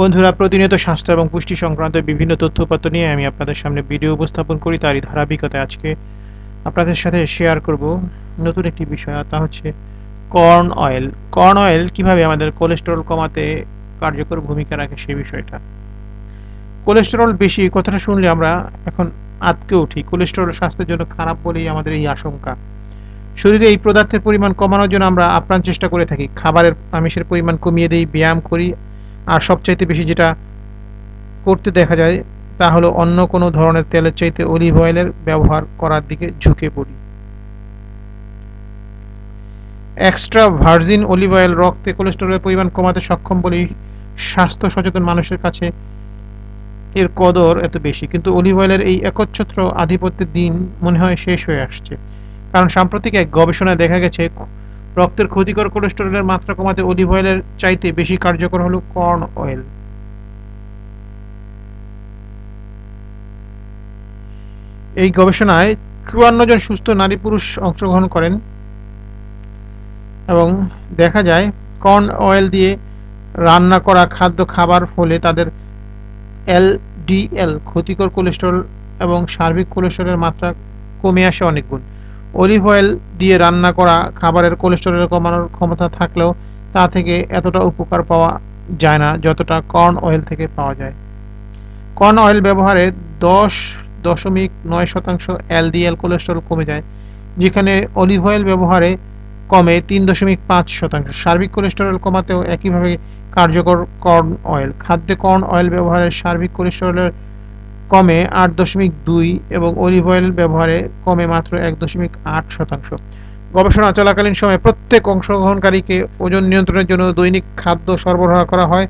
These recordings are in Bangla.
বন্ধুরা, প্রতিনিয়ত স্বাস্থ্য এবং পুষ্টি সংক্রান্ত বিভিন্ন তথ্যপত্র নিয়ে আমি আপনাদের সামনে ভিডিও উপস্থাপন করি। তারই ধারাবাহিকতায় আজকে আপনাদের সাথে শেয়ার করব নতুন একটি বিষয়, তা হচ্ছে কর্ন অয়েল কর্ন অয়েল কীভাবে আমাদের কোলেস্টেরল কমাতে কার্যকর ভূমিকা রাখে সেই বিষয়টা। কোলেস্টেরল বেশি কথাটা শুনলে আমরা এখন আতকে উঠি। কোলেস্টেরল স্বাস্থ্যের জন্য খারাপ বলেই আমাদের এই আশঙ্কা। শরীরে এই পদার্থের পরিমাণ কমানোর জন্য আমরা আপ্রাণ চেষ্টা করে থাকি। খাবারের আমিষের পরিমাণ কমিয়ে দিই, ব্যায়াম করি আর সবচাইতে বেশি যেটা করতে দেখা যায়, তা হলো অন্য কোনো ধরনের তেলের চাইতে অলিভ অয়েলের ব্যবহার করার দিকে ঝুঁকে পড়ি। এক্সট্রা ভার্জিন অলিভ অয়েল রক্তে কোলেস্টেরলের পরিমাণ কমাতে সক্ষম বলেই স্বাস্থ্য সচেতন মানুষের কাছে এর কদর এত বেশি। কিন্তু অলিভ অয়েলের এই একচ্ছত্র আধিপত্যের দিন মনে হয় শেষ হয়ে আসছে। কারণ সাম্প্রতিক এক গবেষণায় দেখা গেছে রক্তের ক্ষতিকর কোলেস্টেরলের মাত্রা কমাতে অলিভ অয়েলের চাইতে বেশি কার্যকর হলো কর্ন অয়েল। এই গবেষণায় চুয়ান্ন জন সুস্থ নারী পুরুষ অংশগ্রহণ করেন এবং দেখা যায় কর্ন অয়েল দিয়ে রান্না করা খাদ্য খাবার ফলে তাদের এলডিএল ক্ষতিকর কোলেস্টেরল এবং সার্বিক কোলেস্টেরলের মাত্রা কমে আসে অনেক গুণ। অলিভ অয়েল দিয়ে রান্না করা খাবারের কোলেস্টেরল কমানোর ক্ষমতা থাকলেও তা থেকে এতটা উপকার পাওয়া যায় না যতটা কর্ন অয়েল থেকে পাওয়া যায়। কর্ন অয়েল ব্যবহারে দশ দশমিক নয় শতাংশ এলডিএল কোলেস্টেরল কমে যায়, যেখানে অলিভ অয়েল ব্যবহারে কমে তিন দশমিক পাঁচ শতাংশ। সার্বিক কোলেস্টেরল কমাতেও একইভাবে কার্যকর কর্ন অয়েল। খাদ্যে কর্ন অয়েল ব্যবহারের সার্বিক কোলেস্টেরলের কমে আট দশমিক দুই এবং অলিভ অয়েল ব্যবহারে কমে মাত্র এক দশমিক আট শতাংশ। গবেষণা চলাকালীন সময়ে প্রত্যেক অংশগ্রহণকারীকে ওজন নিয়ন্ত্রণের জন্য দৈনিক খাদ্য সরবরাহ করা হয়,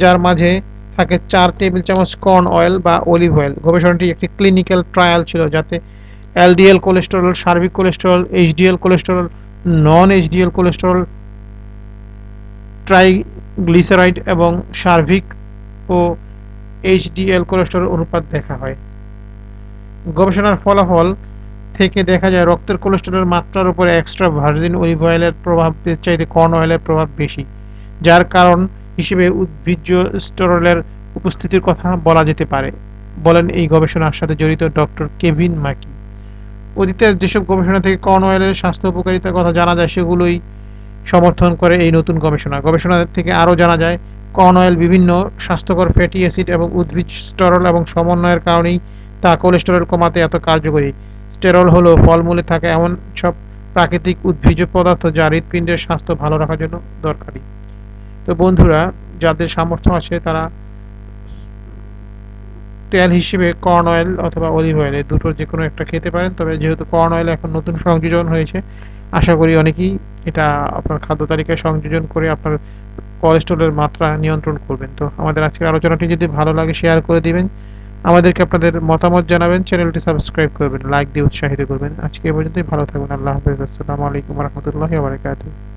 যার মাঝে থাকে চার টেবিল চামচ কর্ন অয়েল বা অলিভ অয়েল গবেষণাটি একটি ক্লিনিক্যাল ট্রায়াল ছিল যাতে এলডিএল কোলেস্টেরল সার্বিক cholesterol HDL cholesterol non HDL cholesterol triglyceride এবং সার্ভিক ও এইচডিএল কোলেস্টেরল অনুপাত দেখা হয়। গবেষণার ফলাফল থেকে দেখা যায়, রক্তের কোলেস্টেরলের মাত্রার উপরে এক্সট্রা ভার্জিন অলিভ অয়েলের প্রভাব চাইতে কর্ন অয়েলের প্রভাব বেশি, যার কারণ হিসেবে উদ্ভিজ্জ স্টেরলের উপস্থিতির কথা বলা যেতে পারে, বলেন এই গবেষণার সাথে জড়িত ডক্টর কেভিন মাকি। অতীতের যেসব গবেষণা থেকে কর্ন অয়েলের স্বাস্থ্য উপকারিতার কথা জানা যায়, সেগুলোই সমর্থন করে এই নতুন গবেষণা। গবেষণা থেকে আরও জানা যায় কর্ন অয়েল বিভিন্ন স্বাস্থ্যকর ফ্যাটি অ্যাসিড এবং উদ্ভিজ স্টেরল এবং সমন্বয়ের কারণেই তা কোলেস্টেরল কমাতে এত কার্যকরী। স্টেরল হলো ফলমূলে থাকা এমন সব প্রাকৃতিক উদ্ভিজ পদার্থ যা হৃৎপিণ্ডের স্বাস্থ্য ভালো রাখার জন্য দরকারি। তো বন্ধুরা, যাদের সামর্থ্য আছে তারা তেল হিসেবে কর্ন অয়েল অথবা অলিভ অয়েল এই দুটোর যে কোনো একটা খেতে পারেন। তবে যেহেতু কর্ন অয়েল এখন নতুন সংযোজন হয়েছে, আশা করি অনেকেই এটা আপনার খাদ্য তালিকায় সংযোজন করে আপনার কোলেস্ট্রলের মাত্রা নিয়ন্ত্রণ করবেন। তো আমাদের আজকের আলোচনাটি যদি ভালো লাগে শেয়ার করে দিবেন। আমাদেরকে আপনাদের মতামত জানাবেন চ্যানেলটি সাবস্ক্রাইব করবেন লাইক দিয়ে উৎসাহিত করবেন। আজকে এ পর্যন্তই, ভালো থাকবেন, আল্লাহ হাফেজ, আসসালামু আলাইকুম রহমতুল্লাহ বারকাতুহ।